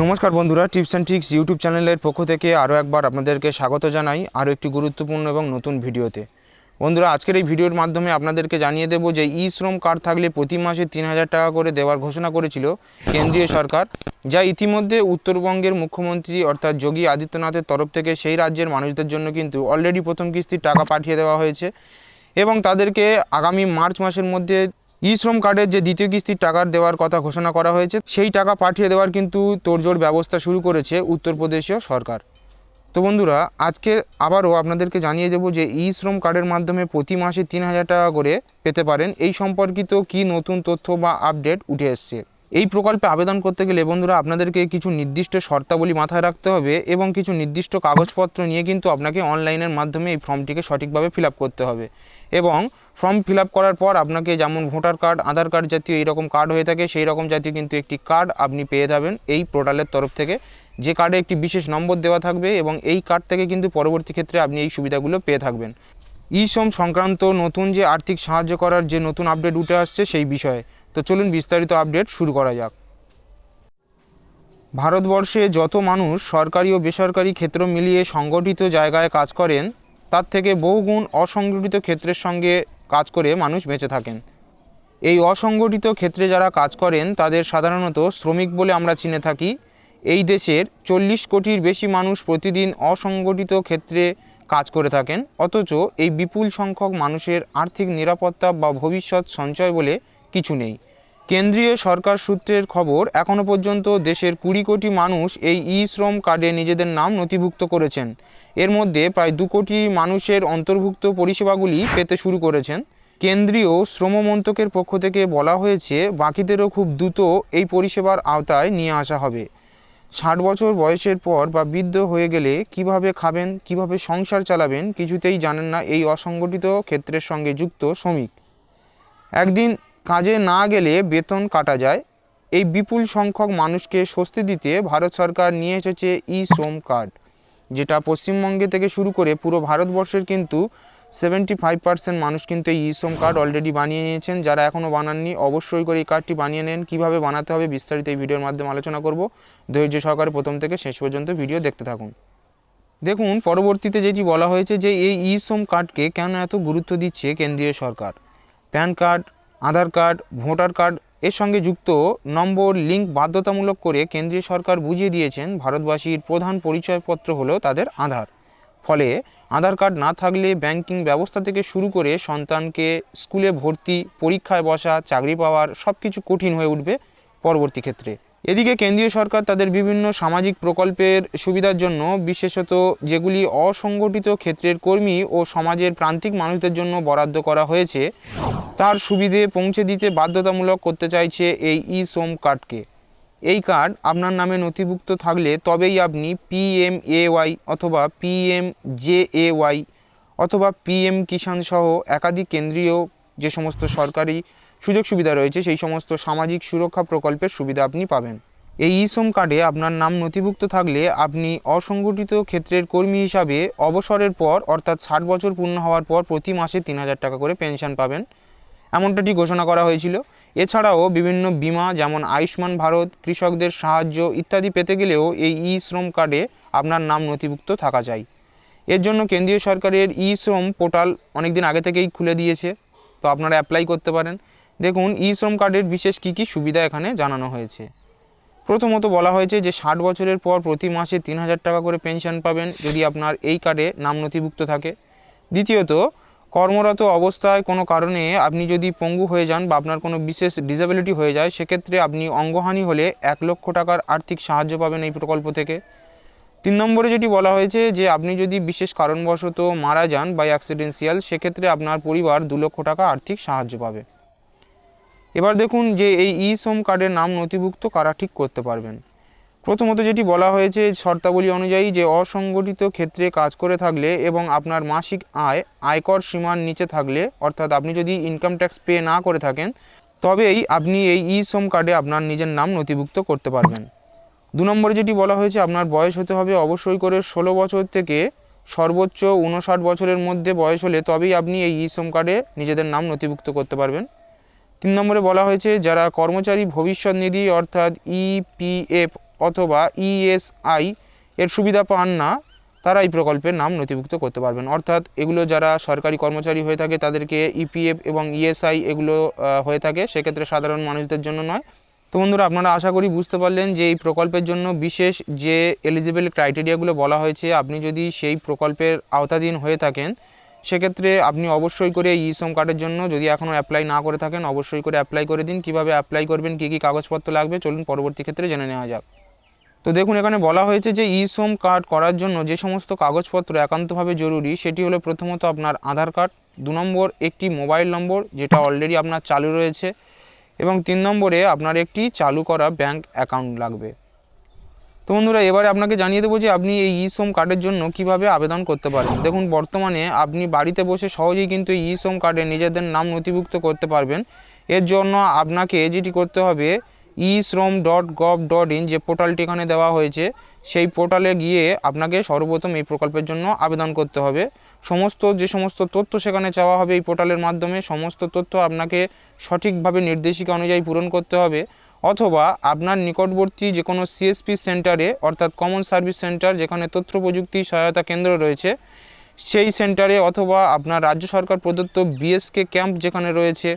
নমস্কার বন্ধুরা tips and tricks YouTube চ্যানেলের পক্ষ থেকে আরও একবার আপনাদেরকে স্বাগত জানাই আরও একটি গুরুত্বপূর্ণ এবং নতুন ভিডিওতে। বন্ধুরা, আজকের এই ভিডিওর মাধ্যমে আপনাদেরকে জানিয়ে দেবো যে ই শ্রম কার্ড থাকলে প্রতি মাসে তিন হাজার টাকা করে দেওয়ার ঘোষণা করেছিল কেন্দ্রীয় সরকার, যা ইতিমধ্যে উত্তরবঙ্গের মুখ্যমন্ত্রী অর্থাৎ যোগী আদিত্যনাথের তরফ থেকে সেই রাজ্যের মানুষদের জন্য কিন্তু অলরেডি প্রথম কিস্তির টাকা পাঠিয়ে দেওয়া হয়েছে এবং তাদেরকে আগামী মার্চ মাসের মধ্যে ই শ্রম কার্ডের যে দ্বিতীয় কিস্তির টাকার দেওয়ার কথা ঘোষণা করা হয়েছে, সেই টাকা পাঠিয়ে দেওয়ার কিন্তু তোড়জোড় ব্যবস্থা শুরু করেছে উত্তরপ্রদেশীয় সরকার। তো বন্ধুরা, আজকে আবারও আপনাদেরকে জানিয়ে দেবো যে ই শ্রম কার্ডের মাধ্যমে প্রতি মাসে তিন হাজার টাকা করে পেতে পারেন। এই সম্পর্কিত কি নতুন তথ্য বা আপডেট উঠে এসছে? এই প্রকল্পে আবেদন করতে গেলে বন্ধুরা আপনাদেরকে কিছু নির্দিষ্ট শর্তাবলী মাথায় রাখতে হবে এবং কিছু নির্দিষ্ট কাগজপত্র নিয়ে কিন্তু আপনাকে অনলাইনের মাধ্যমে এই ফর্মটিকে সঠিকভাবে ফিল করতে হবে। এবং ফর্ম ফিল করার পর আপনাকে যেমন ভোটার কার্ড, আধার কার্ড জাতীয় এইরকম কার্ড হয়ে থাকে সেই রকম জাতীয় কিন্তু একটি কার্ড আপনি পেয়ে যাবেন এই পোর্টালের তরফ থেকে। যে কার্ডে একটি বিশেষ নম্বর দেওয়া থাকবে এবং এই কার্ড থেকে কিন্তু পরবর্তী ক্ষেত্রে আপনি এই সুবিধাগুলো পেয়ে থাকবেন। ই শ্রম সংক্রান্ত নতুন যে আর্থিক সাহায্য করার যে নতুন আপডেট উঠে আসছে সেই বিষয়ে। তো চলুন বিস্তারিত আপডেট শুরু করা যাক। ভারতবর্ষে যত মানুষ সরকারি ও বেসরকারি ক্ষেত্র মিলিয়ে সংগঠিত জায়গায় কাজ করেন, তার থেকে বহুগুণ অসংগঠিত ক্ষেত্রের সঙ্গে কাজ করে মানুষ বেঁচে থাকেন। এই অসংগঠিত ক্ষেত্রে যারা কাজ করেন, তাদের সাধারণত শ্রমিক বলে আমরা চিনে থাকি। এই দেশের চল্লিশ কোটির বেশি মানুষ প্রতিদিন অসংগঠিত ক্ষেত্রে কাজ করে থাকেন, অথচ এই বিপুল সংখ্যক মানুষের আর্থিক নিরাপত্তা বা ভবিষ্যৎ সঞ্চয় বলে কিছু নেই। কেন্দ্রীয় সরকার সূত্রের খবর এখনও পর্যন্ত দেশের কুড়ি কোটি মানুষ এই ই শ্রম কার্ডে নিজেদের নাম নথিভুক্ত করেছেন। এর মধ্যে প্রায় দু কোটি মানুষের অন্তর্ভুক্ত পরিষেবাগুলি পেতে শুরু করেছেন। কেন্দ্রীয় শ্রম মন্ত্রকের পক্ষ থেকে বলা হয়েছে, বাকিদেরও খুব দ্রুত এই পরিষেবার আওতায় নিয়ে আসা হবে। ষাট বছর বয়সের পর বা বৃদ্ধ হয়ে গেলে কীভাবে খাবেন, কীভাবে সংসার চালাবেন কিছুতেই জানেন না এই অসংগঠিত ক্ষেত্রের সঙ্গে যুক্ত শ্রমিক। একদিন কাজে না গেলে বেতন কাটা যায়। এই বিপুল সংখ্যক মানুষকে স্বস্তি দিতে ভারত সরকার নিয়ে এসেছে ই শ্রম কার্ড, যেটা পশ্চিমবঙ্গে থেকে শুরু করে পুরো ভারতবর্ষের কিন্তু সেভেন্টি ফাইভ পার্সেন্ট মানুষ কিন্তু এই শ্রম কার্ড অলরেডি বানিয়ে নিয়েছেন। যারা এখনও বানাননি, অবশ্যই করে এই কার্ডটি বানিয়ে নেন। কীভাবে বানাতে হবে বিস্তারিত এই ভিডিওর মাধ্যমে আলোচনা করব। ধৈর্য সহকারে প্রথম থেকে শেষ পর্যন্ত ভিডিও দেখতে থাকুন। দেখুন, পরবর্তীতে যেটি বলা হয়েছে যে এই ই শ্রম কার্ডকে কেন এত গুরুত্ব দিচ্ছে কেন্দ্রীয় সরকার? PAN card Aadhaar card, voter card এর সঙ্গে যুক্ত নম্বর, লিঙ্ক বাধ্যতামূলক করে কেন্দ্রীয় সরকার বুঝিয়ে দিয়েছেন ভারতবাসীর প্রধান পরিচয়পত্র হলো তাদের আধার। ফলে আধার কার্ড না থাকলে ব্যাংকিং ব্যবস্থা থেকে শুরু করে সন্তানকে স্কুলে ভর্তি, পরীক্ষায় বসা, চাকরি পাওয়ার সব কিছু কঠিন হয়ে উঠবে পরবর্তী ক্ষেত্রে। এদিকে কেন্দ্রীয় সরকার তাদের বিভিন্ন সামাজিক প্রকল্পের সুবিধার জন্য বিশেষত যেগুলি অসংগঠিত ক্ষেত্রের কর্মী ও সমাজের প্রান্তিক মানুষদের জন্য বরাদ্দ করা হয়েছে তার সুবিধে পৌঁছে দিতে বাধ্যতামূলক করতে চাইছে এই ই শ্রম কার্ডকে। এই কার্ড আপনার নামে নথিভুক্ত থাকলে তবেই আপনি পিএমএওয়াই অথবা পিএম জেএওয়াই অথবা পিএম কিষাণ সহ একাধিক কেন্দ্রীয় যে সমস্ত সরকারি সুযোগ সুবিধা রয়েছে, সেই সমস্ত সামাজিক সুরক্ষা প্রকল্পের সুবিধা আপনি পাবেন। এই ই শ্রম কার্ডে আপনার নাম নথিভুক্ত থাকলে আপনি অসংগঠিত ক্ষেত্রের কর্মী হিসাবে অবসরের পর, অর্থাৎ ষাট বছর পূর্ণ হওয়ার পর প্রতি মাসে তিন হাজার টাকা করে পেনশন পাবেন। এমনটাটি ঘোষণা করা হয়েছিল। এছাড়াও বিভিন্ন বিমা যেমন আয়ুষ্মান ভারত, কৃষকদের সাহায্য ইত্যাদি পেতে গেলেও এই ই শ্রম কার্ডে আপনার নাম নথিভুক্ত থাকা চাই এর জন্য কেন্দ্রীয় সরকারের ই শ্রম পোর্টাল অনেকদিন আগে থেকেই খুলে দিয়েছে। তো আপনারা অ্যাপ্লাই করতে পারেন। দেখুন ই শ্রম কার্ডের বিশেষ কী কী সুবিধা এখানে জানানো হয়েছে। প্রথমত বলা হয়েছে যে, ষাট বছরের পর প্রতি মাসে তিন হাজার টাকা করে পেনশন পাবেন যদি আপনার এই কার্ডে নাম নথিভুক্ত থাকে। দ্বিতীয়ত কর্মরত অবস্থায় কোনো কারণে আপনি যদি পঙ্গু হয়ে যান বা আপনার কোনো বিশেষ ডিসেবিলিটি হয়ে যায়, সেক্ষেত্রে আপনি অঙ্গহানি হলে এক লক্ষ টাকার আর্থিক সাহায্য পাবেন এই প্রকল্প থেকে। তিন নম্বরে যেটি বলা হয়েছে যে, আপনি যদি বিশেষ কারণবশত মারা যান বা অ্যাক্সিডেন্সিয়াল সেক্ষেত্রে আপনার পরিবার দু লক্ষ টাকা আর্থিক সাহায্য পাবে। এবার দেখুন যে এই ই শ্রম কার্ডের নাম নথিভুক্ত কারা ঠিক করতে পারবেন। প্রথমত যেটি বলা হয়েছে শর্তাবলী অনুযায়ী যে অসংগঠিত ক্ষেত্রে কাজ করে থাকলে এবং আপনার মাসিক আয়, আয়কর সীমার নিচে থাকলে, অর্থাৎ আপনি যদি ইনকাম ট্যাক্স পে না করে থাকেন, তবেই আপনি এই ই শ্রম কার্ডে আপনার নিজের নাম নথিভুক্ত করতে পারবেন। দু নম্বরে যেটি বলা হয়েছে, আপনার বয়স হতে হবে অবশ্যই করে ষোলো বছর থেকে সর্বোচ্চ উনষাট বছরের মধ্যে বয়স হলে তবেই আপনি এই ই শ্রম কার্ডে নিজেদের নাম নথিভুক্ত করতে পারবেন। তিন নম্বরে বলা হয়েছে, যারা কর্মচারী ভবিষ্যৎ নিধি, অর্থাৎ ইপিএফ অথবা ইএসআই এর সুবিধা পান না তারা এই প্রকল্পের নাম নথিভুক্ত করতে পারবেন। অর্থাৎ এগুলো যারা সরকারি কর্মচারী হয়ে থাকে, তাদেরকে ইপিএফ এবং ইএসআই এগুলো হয়ে থাকে, সেক্ষেত্রে সাধারণ মানুষদের জন্য নয়। তো বন্ধুরা, আপনারা আশা করি বুঝতে পারলেন যে এই প্রকল্পের জন্য বিশেষ যে এলিজিবল ক্রাইটেরিয়াগুলো বলা হয়েছে, আপনি যদি সেই প্রকল্পের আওতাধীন হয়ে থাকেন, সেক্ষেত্রে আপনি অবশ্যই করে ই শ্রম কার্ডের জন্য যদি এখনও অ্যাপ্লাই না করে থাকেন, অবশ্যই করে অ্যাপ্লাই করে দিন। কীভাবে অ্যাপ্লাই করবেন, কী কী কাগজপত্র লাগবে, চলুন পরবর্তী ক্ষেত্রে জেনে নেওয়া যাক। তো দেখুন, এখানে বলা হয়েছে যে ই শ্রম কার্ড করার জন্য যে সমস্ত কাগজপত্র একান্তভাবে জরুরি, সেটি হলো প্রথমত আপনার আধার কার্ড, দু নম্বর একটি মোবাইল নম্বর, যেটা অলরেডি আপনার চালু রয়েছে, এবং তিন নম্বরে আপনার একটি চালু করা ব্যাংক অ্যাকাউন্ট লাগবে। তো বন্ধুরা, এবারে আপনাকে জানিয়ে দেবো যে আপনি এই ই শ্রম কার্ডের জন্য কীভাবে আবেদন করতে পারেন। দেখুন, বর্তমানে আপনি বাড়িতে বসে সহজেই কিন্তু ই শ্রম কার্ডে নিজেদের নাম নথিভুক্ত করতে পারবেন। এর জন্য আপনাকে যেটি করতে হবে ই শ্রম ডট গভ ডট ইন যে পোর্টালটি এখানে দেওয়া হয়েছে, সেই পোর্টালে গিয়ে আপনাকে সর্বপ্রথম এই প্রকল্পের জন্য আবেদন করতে হবে। সমস্ত, যে সমস্ত তথ্য সেখানে চাওয়া হবে এই পোর্টালের মাধ্যমে, সমস্ত তথ্য আপনাকে সঠিকভাবে নির্দেশিকা অনুযায়ী পূরণ করতে হবে। অথবা আপনার নিকটবর্তী যে কোনো সিএসপি সেন্টারে অর্থাৎ কমন সার্ভিস সেন্টার যেখানে তথ্য প্রযুক্তি সহায়তা কেন্দ্র রয়েছে, সেই সেন্টারে অথবা আপনার রাজ্য সরকার প্রদত্ত বিএসকে ক্যাম্প যেখানে রয়েছে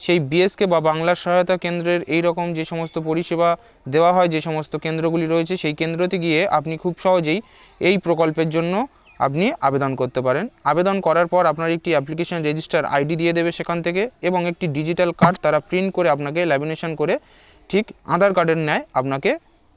সেই বিএসকে বা বাংলা সহায়তা কেন্দ্রের এই রকম যে সমস্ত পরিষেবা দেওয়া হয়, যে সমস্ত কেন্দ্রগুলি রয়েছে, সেই কেন্দ্রতে গিয়ে আপনি খুব সহজেই এই প্রকল্পের জন্য আপনি আবেদন করতে পারেন। আবেদন করার পর আপনার একটি অ্যাপ্লিকেশন রেজিস্টার আইডি দিয়ে দেবে সেখান থেকে এবং একটি ডিজিটাল কার্ড তারা প্রিন্ট করে আপনাকে ল্যামিনেশন করে ঠিক আধার কার্ডের ন্যায় আপনাকে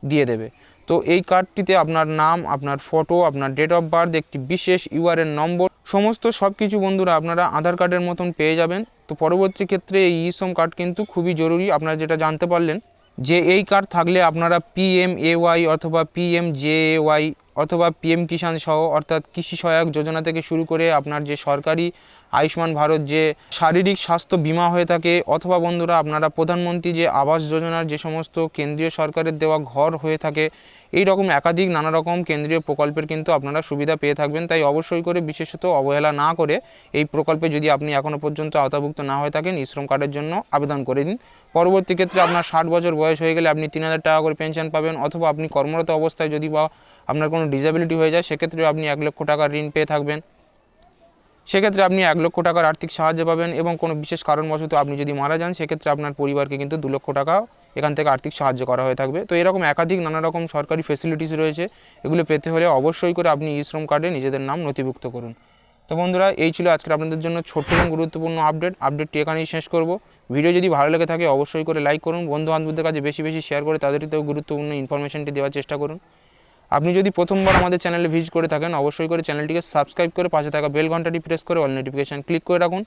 দিয়ে দেবে। তো এই কার্ডটিতে আপনার নাম, আপনার ফটো আপনার ডেট অফ বার্থ একটি বিশেষ ইউআরএন নম্বর, সমস্ত সব কিছু বন্ধুরা আপনারা আধার কার্ডের মতন পেয়ে যাবেন। তো পরবর্তী ক্ষেত্রে এই ইসম কার্ড কিন্তু খুবই জরুরি, আপনারা যেটা জানতে পারলেন যে এই কার্ড থাকলে আপনারা পিএম ওয়াই অথবা পিএম জেওয়াই অথবা পিএম কিষাণ সহ, অর্থাৎ কৃষি সহায়ক যোজনা থেকে শুরু করে আপনার যে সরকারি আয়ুষ্মান ভারত যে শারীরিক স্বাস্থ্য বিমা হয়ে থাকে, অথবা বন্ধুরা আপনারা প্রধানমন্ত্রী যে আবাস যোজনার যে সমস্ত কেন্দ্রীয় সরকারের দেওয়া ঘর হয়ে থাকে, এই রকম একাধিক নানা রকম কেন্দ্রীয় প্রকল্পের কিন্তু আপনারা সুবিধা পেয়ে থাকবেন। তাই অবশ্যই করে বিশেষত অবহেলা না করে এই প্রকল্পে যদি আপনি এখনও পর্যন্ত আওতাভুক্ত না হয়ে থাকেন শ্রম কার্ডের জন্য আবেদন করে দিন। পরবর্তী ক্ষেত্রে আপনার ষাট বছর বয়স হয়ে গেলে আপনি তিন হাজার টাকা করে পেনশন পাবেন, অথবা আপনি কর্মরত অবস্থায় যদি বা আপনার কোনো ডিসেবিলিটি হয়ে যায়, সেক্ষেত্রে আপনি এক লক্ষ টাকার ঋণ পেয়ে থাকবেন। সেক্ষেত্রে আপনি এক লক্ষ টাকার আর্থিক সাহায্য পাবেন এবং কোনো বিশেষ কারণবশত আপনি যদি মারা যান, সেক্ষেত্রে আপনার পরিবারকে কিন্তু দু লক্ষ টাকা এখান থেকে আর্থিক সাহায্য করা হয়ে থাকবে। তো এরকম একাধিক নানা রকম সরকারি ফেসিলিটিস রয়েছে, এগুলো পেতে হলে অবশ্যই করে আপনি ই শ্রম কার্ডে নিজেদের নাম নথিভুক্ত করুন। তো বন্ধুরা, এই ছিল আজকের আপনাদের জন্য ছোট্ট এবং গুরুত্বপূর্ণ আপডেট আপডেটটি এখানেই শেষ করব। ভিডিও যদি ভালো লেগে থাকে, অবশ্যই করে লাইক করুন। বন্ধু বান্ধবদের কাছে বেশি বেশি শেয়ার করে তাদেরকেও গুরুত্বপূর্ণ ইনফরমেশনটি দেওয়ার চেষ্টা করুন। আপনি যদি প্রথমবার আমাদের চ্যানেলে ভিজিট করে থাকেন, অবশ্যই করে চ্যানেলটিকে সাবস্ক্রাইব করে পাশে থাকা বেল ঘন্টাটি প্রেস করে অল নোটিফিকেশান ক্লিক করে রাখুন।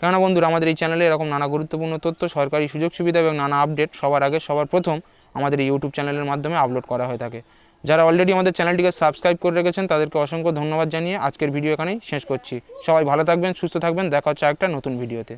কেননা বন্ধুরা, আমাদের এই চ্যানেলে এরকম নানা গুরুত্বপূর্ণ তথ্য, সরকারি সুযোগ সুবিধা এবং নানা আপডেট সবার আগে, সবার প্রথম আমাদের এই ইউটিউব চ্যানেলের মাধ্যমে আপলোড করা হয়ে থাকে। যারা অলরেডি আমাদের চ্যানেলটিকে সাবস্ক্রাইব করে রেখেছেন, তাদেরকে অসংখ্য ধন্যবাদ জানিয়ে আজকের ভিডিও এখানেই শেষ করছি। সবাই ভালো থাকবেন, সুস্থ থাকবেন। দেখা হচ্ছে একটা নতুন ভিডিওতে